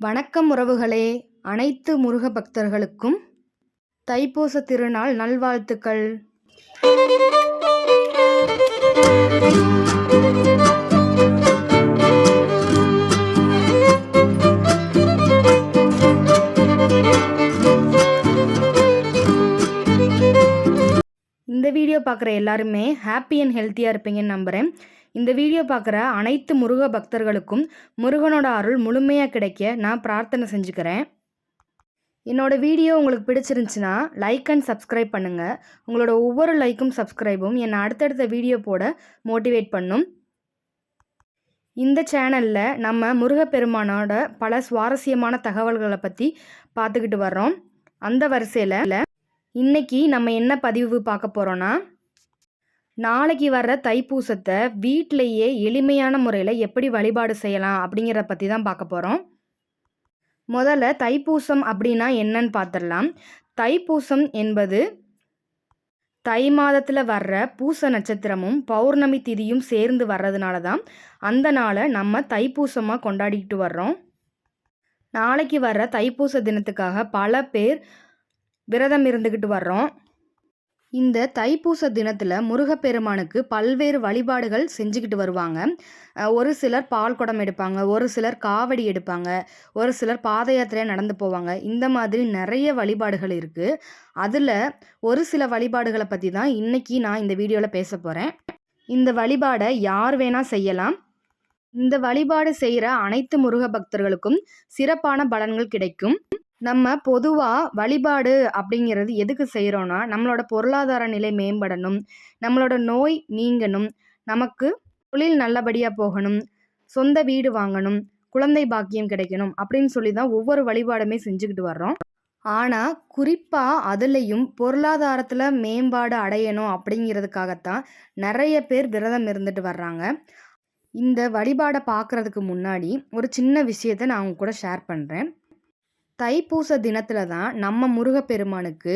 வணக்கம் உறவுகளே. அனைத்து முருக பக்தர்களுக்கும் தைப்பூச திருநாள் நல்வாழ்த்துக்கள். இந்த வீடியோ பார்க்குற எல்லாருமே ஹாப்பி அண்ட் ஹெல்த்தியாக இருப்பீங்கன்னு நம்புகிறேன் இந்த வீடியோ பார்க்குற அனைத்து முருக பக்தர்களுக்கும் முருகனோட அருள் முழுமையாக கிடைக்க நான் பிரார்த்தனை செஞ்சுக்கிறேன். என்னோட வீடியோ உங்களுக்கு பிடிச்சிருந்துச்சுன்னா லைக் அண்ட் சப்ஸ்கிரைப் பண்ணுங்கள் உங்களோட ஒவ்வொரு லைக்கும் சப்ஸ்கிரைபும் என்னை அடுத்தடுத்த வீடியோ போட மோட்டிவேட் பண்ணும். இந்த சேனலில் நம்ம முருகப்பெருமானோட பல சுவாரஸ்யமான தகவல்களை பற்றி பார்த்துக்கிட்டு வர்றோம். அந்த வரிசையில் இன்னைக்கு நம்ம என்ன பதிவு பார்க்க போகிறோன்னா நாளைக்கு வர்ற தைப்பூசத்தை வீட்டிலையே எளிமையான முறையில் எப்படி வழிபாடு செய்யலாம் அப்படிங்கிறத பற்றி தான் பார்க்க போகிறோம் முதல்ல தைப்பூசம் அப்படின்னா என்னன்னு பார்த்துடலாம். தைப்பூசம் என்பது தை மாதத்தில் வர்ற பூச நட்சத்திரமும் பௌர்ணமி திதியும் சேர்ந்து வர்றதுனால தான் அந்த நாளை நம்ம தைப்பூசமாக கொண்டாடிக்கிட்டு வர்றோம். நாளைக்கு வர்ற தைப்பூச தினத்துக்காக பல பேர் விரதம் இருந்துக்கிட்டு வர்றோம். இந்த தைப்பூச தினத்தில் முருகப்பெருமானுக்கு பல்வேறு வழிபாடுகள் செஞ்சுக்கிட்டு வருவாங்க. ஒரு சிலர் பால் குடம் எடுப்பாங்க ஒரு சிலர் காவடி எடுப்பாங்க ஒரு சிலர் பாத யாத்திரையாக நடந்து போவாங்க. இந்த மாதிரி நிறைய வழிபாடுகள் இருக்குது அதில் ஒரு சில வழிபாடுகளை பற்றி தான் இன்னைக்கு நான் இந்த வீடியோவில் பேச போகிறேன் இந்த வழிபாடை யார் வேணால் செய்யலாம். இந்த வழிபாடு செய்கிற அனைத்து முருக பக்தர்களுக்கும் சிறப்பான பலன்கள் கிடைக்கும். நம்ம பொதுவாக வழிபாடு அப்படிங்கிறது எதுக்கு செய்கிறோன்னா நம்மளோட பொருளாதார நிலை மேம்படணும் நம்மளோட நோய் நீங்கணும் நமக்கு தொழில் நல்லபடியாக போகணும் சொந்த வீடு வாங்கணும் குழந்தை பாக்கியம் கிடைக்கணும் அப்படின்னு சொல்லி தான் ஒவ்வொரு வழிபாடுமே செஞ்சுக்கிட்டு வர்றோம். ஆனால் குறிப்பாக அதுலேயும் பொருளாதாரத்தில் மேம்பாடு அடையணும் அப்படிங்கிறதுக்காகத்தான் நிறைய பேர் விரதம் இருந்துட்டு வர்றாங்க. இந்த வழிபாடை பார்க்குறதுக்கு முன்னாடி ஒரு சின்ன விஷயத்தை நான் உங்க கூட ஷேர் பண்ணுறேன் தைப்பூச தினத்தில் தான் நம்ம முருகப்பெருமானுக்கு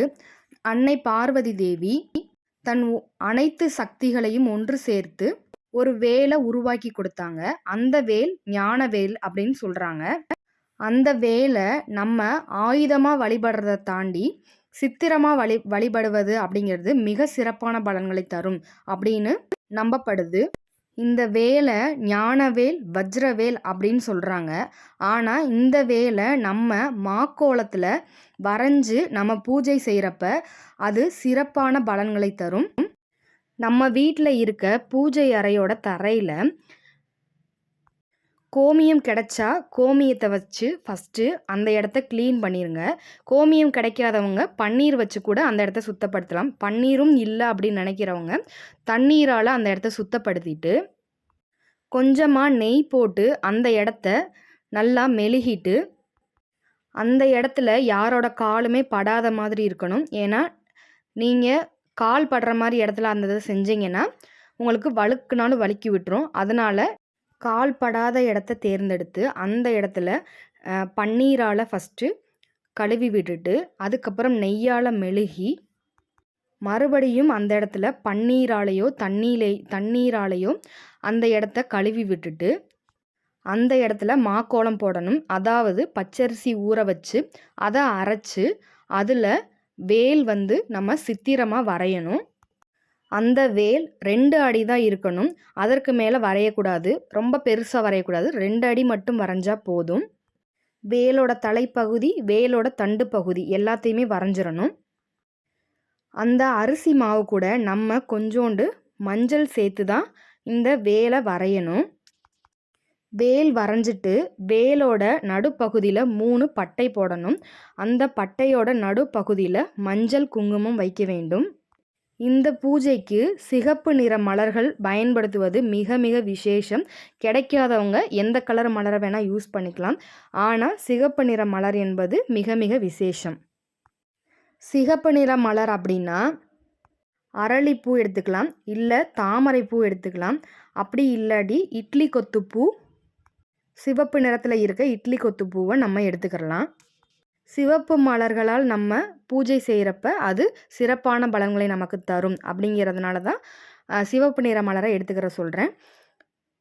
அன்னை பார்வதி தேவி தன் அனைத்து சக்திகளையும் ஒன்று சேர்த்து ஒரு வேலை உருவாக்கி கொடுத்தாங்க. அந்த வேல் ஞான வேல் அப்படின்னு சொல்கிறாங்க அந்த வேலை நம்ம ஆயுதமாக வழிபடுறதை தாண்டி சித்திரமாக வழி வழிபடுவது அப்படிங்கிறது மிக சிறப்பான பலன்களை தரும் அப்படின்னு நம்பப்படுது. இந்த வேலை ஞானவேல் வஜ்ரவேல் அப்படின்னு சொல்கிறாங்க ஆனால் இந்த வேலை நம்ம மாக்கோலத்தில் வரைஞ்சு நம்ம பூஜை செய்கிறப்ப அது சிறப்பான பலன்களை தரும். நம்ம வீட்டில் இருக்க பூஜை அறையோட தரையில் கோமியம் கிடைச்சா கோமியத்தை வச்சு ஃபஸ்ட்டு அந்த இடத்த க்ளீன் பண்ணிடுங்க கோமியம் கிடைக்காதவங்க பன்னீர் வச்சு கூட அந்த இடத்த சுத்தப்படுத்தலாம். பன்னீரும் இல்லை அப்படின்னு நினைக்கிறவங்க தண்ணீரால் அந்த இடத்த சுத்தப்படுத்திட்டு கொஞ்சமாக நெய் போட்டு அந்த இடத்த நல்லா மெழுகிட்டு அந்த இடத்துல யாரோட காலுமே படாத மாதிரி இருக்கணும். ஏன்னா நீங்கள் கால் படுற மாதிரி இடத்துல அந்த இதை செஞ்சீங்கன்னா உங்களுக்கு வழுக்குனாலும் வழுக்கி விட்டுரும். அதனால் கால் படாத இடத்த தேர்ந்தெடுத்து அந்த இடத்துல பன்னீரால் ஃபஸ்ட்டு கழுவி விட்டுட்டு அதுக்கப்புறம் நெய்யால் மெழுகி மறுபடியும் அந்த இடத்துல பன்னீராலேயோ தண்ணீரை தண்ணீராலேயோ அந்த இடத்த கழுவி விட்டுட்டு அந்த இடத்துல மாக்கோளம் போடணும். அதாவது பச்சரிசி ஊற வச்சு அதை அரைச்சி அதில் வேல் வந்து நம்ம சித்திரமாக வரையணும். அந்த வேல் ரெண்டு அடி தான் இருக்கணும். அதற்கு மேலே வரையக்கூடாது. ரொம்ப பெருசாக வரையக்கூடாது. ரெண்டு அடி மட்டும் வரைஞ்சால் போதும். வேலோட தலைப்பகுதி வேலோட தண்டு பகுதி எல்லாத்தையுமே வரைஞ்சிடணும். அந்த அரிசி மாவு கூட நம்ம கொஞ்சோண்டு மஞ்சள் சேர்த்து தான் இந்த வேலை வரையணும். வேல் வரைஞ்சிட்டு வேலோட நடுப்பகுதியில் மூணு பட்டை போடணும். அந்த பட்டையோட நடுப்பகுதியில் மஞ்சள் குங்குமம் வைக்க வேண்டும். இந்த பூஜைக்கு சிகப்பு நிற மலர்கள் பயன்படுத்துவது மிக மிக விசேஷம். கிடைக்காதவங்க எந்த கலர் மலரை வேணால் யூஸ் பண்ணிக்கலாம். ஆனால் சிகப்பு நிற மலர் என்பது மிக மிக விசேஷம். சிகப்பு நிற மலர் அப்படின்னா அரளிப்பூ எடுத்துக்கலாம் இல்லை தாமரைப்பூ எடுத்துக்கலாம். அப்படி இல்லாடி இட்லி கொத்துப்பூ சிவப்பு நிறத்தில் இருக்க இட்லி கொத்துப்பூவை நம்ம எடுத்துக்கிறலாம். சிவப்பு மலர்களால் நம்ம பூஜை செய்கிறப்ப அது சிறப்பான பலன்களை நமக்கு தரும் அப்படிங்கிறதுனால தான் சிவப்பு நிற மலரை எடுத்துக்கிற சொல்கிறேன்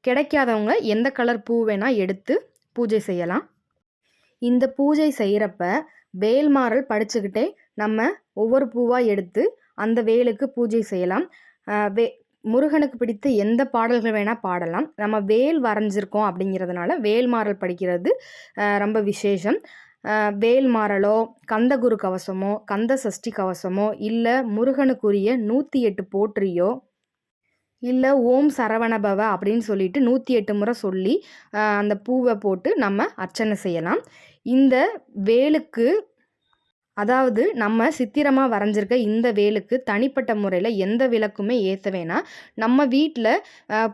கிடைக்காதவங்க எந்த கலர் பூ வேணால் எடுத்து பூஜை செய்யலாம். இந்த பூஜை செய்கிறப்ப வேல்மாறல் படிச்சுக்கிட்டே நம்ம ஒவ்வொரு பூவாக எடுத்து அந்த வேலுக்கு பூஜை செய்யலாம். வே முருகனுக்கு பிடித்த எந்த பாடல்கள் வேணால் பாடலாம். நம்ம வேல் வரைஞ்சிருக்கோம் அப்படிங்கிறதுனால வேல்மாறல் படிக்கிறது ரொம்ப விசேஷம். வேல்மாறலோ கந்தகுரு கவசமோ கந்த சஷ்டி கவசமோ இல்லை முருகனுக்குரிய நூற்றி எட்டு போற்றியோ இல்லை ஓம் சரவணபவ அப்படின்னு சொல்லிட்டு நூற்றி எட்டு முறை சொல்லி அந்த பூவை போட்டு நம்ம அர்ச்சனை செய்யலாம். இந்த வேலுக்கு அதாவது நம்ம சித்திரமாக வரைஞ்சிருக்க இந்த வேலுக்கு தனிப்பட்ட முறையில் எந்த விளக்குமே ஏற்ற வேணாம். நம்ம வீட்டில்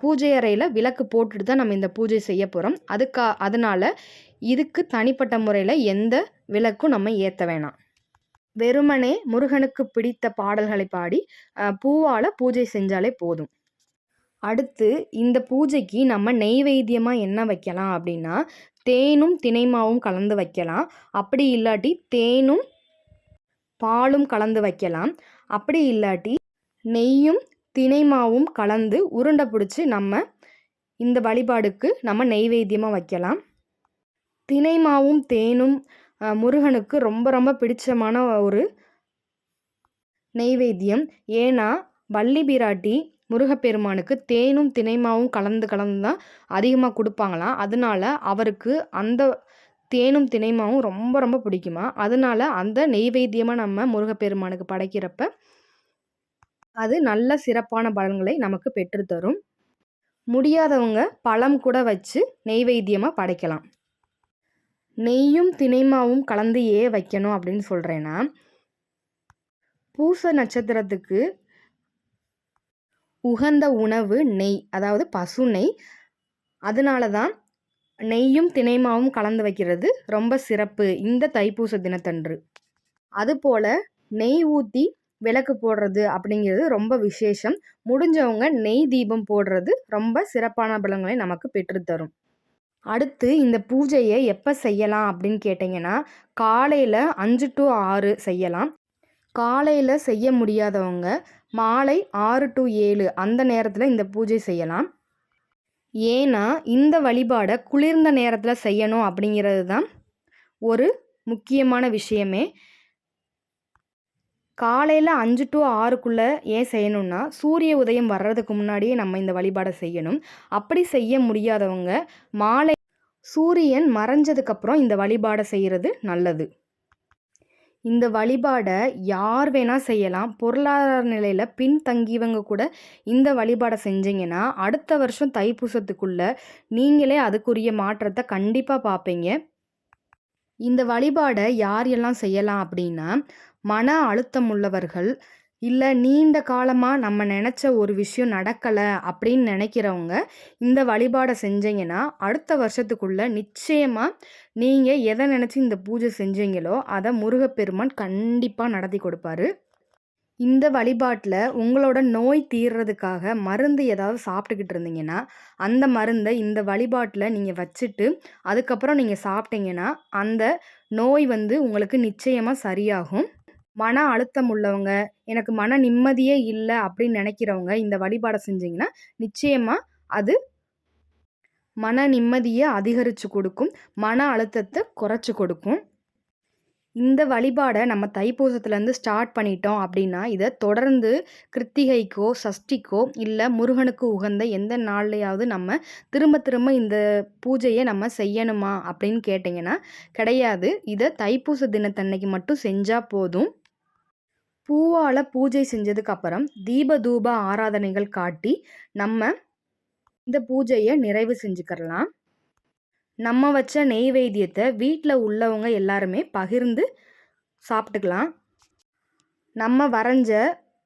பூஜை அறையில் விளக்கு போட்டுட்டு தான் நம்ம இந்த பூஜை செய்ய போகிறோம் அதுக்கா அதனால் இதுக்கு தனிப்பட்ட முறையில் எந்த விளக்கும் நம்ம ஏற்ற வேணாம். வெறுமனே முருகனுக்கு பிடித்த பாடல்களை பாடி பூவால் பூஜை செஞ்சாலே போதும். அடுத்து இந்த பூஜைக்கு நம்ம நெய்வேத்தியமாக என்ன வைக்கலாம் அப்படின்னா தேனும் தினைமாவும் கலந்து வைக்கலாம். அப்படி இல்லாட்டி தேனும் பாலும் கலந்து வைக்கலாம். அப்படி இல்லாட்டி நெய்யும் தினைமாவும் கலந்து உருண்டை பிடிச்சி நம்ம இந்த வழிபாடுக்கு நம்ம நெய்வேத்தியமாக வைக்கலாம். தினைமாவும் தேனும் முருகனுக்கு ரொம்ப ரொம்ப பிடிச்சமான ஒரு நெய்வேத்தியம். ஏன்னா வள்ளி பிராட்டி முருகப்பெருமானுக்கு தேனும் தினைமாவும் கலந்து கலந்து தான் அதிகமாக கொடுப்பாங்களாம். அதனால அவருக்கு அந்த தேனும் தினைமாவும் ரொம்ப ரொம்ப பிடிக்குமா. அதனால அந்த நெய்வேத்தியமாக நம்ம முருகப்பெருமானுக்கு படைக்கிறப்ப அது நல்ல சிறப்பான பலன்களை நமக்கு பெற்றுத்தரும் முடியாதவங்க பழம் கூட வச்சு நெய்வேத்தியமாக படைக்கலாம். நெய்யும் தினைமாவும் கலந்து ஏ வைக்கணும் அப்படின்னு சொல்கிறேன்னா பூச நட்சத்திரத்துக்கு உகந்த உணவு நெய் அதாவது பசு நெய். அதனால தான் நெய்யும் தினைமாவும் கலந்து வைக்கிறது ரொம்ப சிறப்பு இந்த தைப்பூச தினத்தன்று. அதுபோல் நெய் ஊற்றி விளக்கு போடுறது அப்படிங்கிறது ரொம்ப விசேஷம். முடிஞ்சவங்க நெய் தீபம் போடுறது ரொம்ப சிறப்பான பலங்களை நமக்கு பெற்றுத்தரும். அடுத்து இந்த பூஜையை எப்போ செய்யலாம் அப்படின்னு கேட்டிங்கன்னா காலையில் அஞ்சு டு ஆறு செய்யலாம். காலையில் செய்ய முடியாதவங்க மாலை ஆறு டு ஏழு அந்த நேரத்தில் இந்த பூஜை செய்யலாம். ஏன்னா இந்த வழிபாடை குளிர்ந்த நேரத்தில் செய்யணும் அப்படிங்கிறது தான் ஒரு முக்கியமான விஷயமே. காலையில் அஞ்சு டு ஆறுக்குள்ளே ஏன் செய்யணும்னா சூரிய உதயம் வர்றதுக்கு முன்னாடியே நம்ம இந்த வழிபாடை செய்யணும். அப்படி செய்ய முடியாதவங்க மாலை சூரியன் மறைஞ்சதுக்கப்புறம் இந்த வழிபாடை செய்கிறது நல்லது. இந்த வழிபாடை யார் வேணால் செய்யலாம். பொருளாதார நிலையில் பின்தங்கியவங்க கூட இந்த வழிபாடை செஞ்சீங்கன்னா அடுத்த வருஷம் தைப்பூசத்துக்குள்ளே நீங்களே அதுக்குரிய மாற்றத்தை கண்டிப்பாக பார்ப்பீங்க இந்த வழிபாடை யார் எல்லாம் செய்யலாம் அப்படின்னா மன அழுத்தம் உள்ளவர்கள் இல்லை நீண்ட காலமாக நம்ம நினச்ச ஒரு விஷயம் நடக்கலை அப்படின்னு நினைக்கிறவங்க இந்த வழிபாடை செஞ்சீங்கன்னா அடுத்த வருஷத்துக்குள்ளே நிச்சயமாக நீங்கள் எதை நினச்சி இந்த பூஜை செஞ்சீங்களோ அதை முருகப்பெருமான் கண்டிப்பாக நடத்தி கொடுப்பாரு. இந்த வழிபாட்டில் உங்களோட நோய் தீர்றதுக்காக மருந்து ஏதாவது சாப்பிட்டுக்கிட்டு இருந்தீங்கன்னா அந்த மருந்தை இந்த வழிபாட்டில் நீங்கள் வச்சுட்டு அதுக்கப்புறம் நீங்கள் சாப்பிட்டீங்கன்னா அந்த நோய் வந்து உங்களுக்கு நிச்சயமாக சரியாகும். மன அழுத்தம் உள்ளவங்க எனக்கு மன நிம்மதியே இல்லை அப்படின்னு நினைக்கிறவங்க இந்த வழிபாடை செஞ்சீங்கன்னா நிச்சயமாக அது மன நிம்மதியை அதிகரித்து கொடுக்கும் மன அழுத்தத்தை குறைச்சி கொடுக்கும். இந்த வழிபாடை நம்ம தைப்பூசத்துலேருந்து ஸ்டார்ட் பண்ணிட்டோம் அப்படின்னா இதை தொடர்ந்து கிருத்திகைக்கோ சஷ்டிக்கோ இல்லை முருகனுக்கு உகந்த எந்த நாள்லையாவது நம்ம திரும்ப திரும்ப இந்த பூஜையை நம்ம செய்யணுமா அப்படின்னு கேட்டிங்கன்னா கிடையாது. இதை தைப்பூச தினத்தன்னைக்கு மட்டும் செஞ்சால் போதும். பூவால் பூஜை செஞ்சதுக்கப்புறம் தீப தூப ஆராதனைகள் காட்டி நம்ம இந்த பூஜையை நிறைவு செஞ்சுக்கிறலாம். நம்ம வச்ச நெய்வேத்தியத்தை வீட்டில் உள்ளவங்க எல்லாருமே பகிர்ந்து சாப்பிட்டுக்கலாம். நம்ம வரைஞ்ச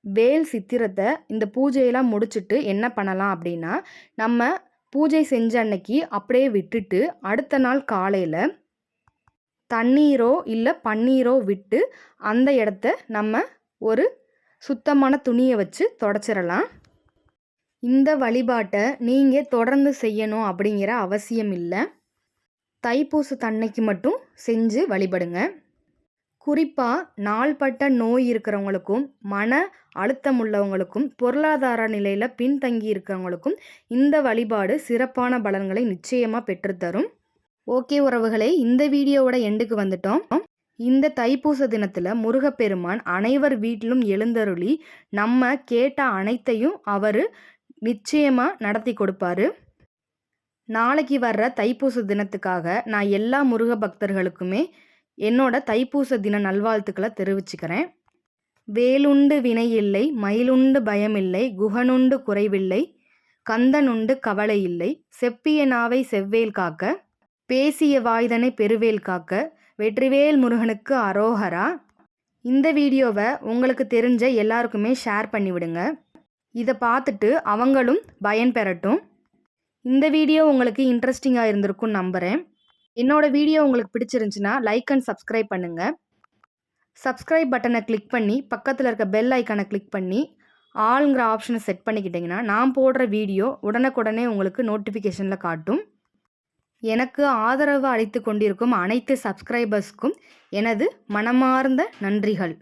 வேல் சித்திரத்தை இந்த பூஜையெல்லாம் முடிச்சுட்டு என்ன பண்ணலாம் அப்படின்னா நம்ம பூஜை செஞ்ச அன்னைக்கு அப்படியே விட்டுட்டு அடுத்த நாள் காலையில் தண்ணீரோ இல்லை பன்னீரோ விட்டு அந்த இடத்த நம்ம ஒரு சுத்தமான துணியை வச்சு தொடச்சிடலாம் இந்த வழிபாட்டை நீங்கள் தொடர்ந்து செய்யணும் அப்படிங்கிற அவசியம் இல்லை. தைப்பூச தன்னைக்கு மட்டும் செஞ்சு வழிபடுங்க. குறிப்பாக நாள்பட்ட நோய் இருக்கிறவங்களுக்கும் மன அழுத்தம் உள்ளவங்களுக்கும் பொருளாதார நிலையில் பின்தங்கி இருக்கிறவங்களுக்கும் இந்த வழிபாடு சிறப்பான பலன்களை நிச்சயமாக பெற்றுத்தரும் ஓகே உறவுகளே இந்த வீடியோவோட எண்டுக்கு வந்துட்டோம். இந்த தைப்பூச தினத்தில் முருகப்பெருமான் அனைவர் வீட்டிலும் எழுந்தருளி நம்ம கேட்ட அனைத்தையும் அவர் நிச்சயமாக நடத்தி கொடுப்பாரு. நாளைக்கு வர்ற தைப்பூச தினத்துக்காக நான் எல்லா முருக பக்தர்களுக்குமே என்னோட தைப்பூச தின நல்வாழ்த்துக்களை தெரிவிச்சுக்கிறேன். வேலுண்டு வினையில்லை மயிலுண்டு பயமில்லை குகனுண்டு குறைவில்லை கந்தனுண்டு கவலை இல்லை செப்பிய நாவை செவ்வேல் காக்க பேசிய வாய்தனை பெருவேல் காக்க வெற்றிவேல் முருகனுக்கு அரோகரா. இந்த வீடியோவை உங்களுக்கு தெரிஞ்ச எல்லாருக்குமே ஷேர் பண்ணிவிடுங்க. இதை பார்த்துட்டு அவங்களும் பயன் பெறட்டும். இந்த வீடியோ உங்களுக்கு இன்ட்ரெஸ்டிங்காக இருந்திருக்கும் நம்புகிறேன் என்னோட வீடியோ உங்களுக்கு பிடிச்சிருந்துச்சுன்னா லைக் அண்ட் சப்ஸ்கிரைப் பண்ணுங்கள் சப்ஸ்கிரைப் பட்டனை கிளிக் பண்ணி பக்கத்தில் இருக்க பெல் ஐக்கானை கிளிக் பண்ணி ஆளுங்கிற ஆப்ஷனை செட் பண்ணிக்கிட்டிங்கன்னா நான் போடுற வீடியோ உடனுக்குடனே உங்களுக்கு நோட்டிஃபிகேஷனில் காட்டும். எனக்கு ஆதரவு அளித்து கொண்டிருக்கும் அனைத்து சப்ஸ்கிரைபர்ஸ்க்கும் எனது மனமார்ந்த நன்றிகள்.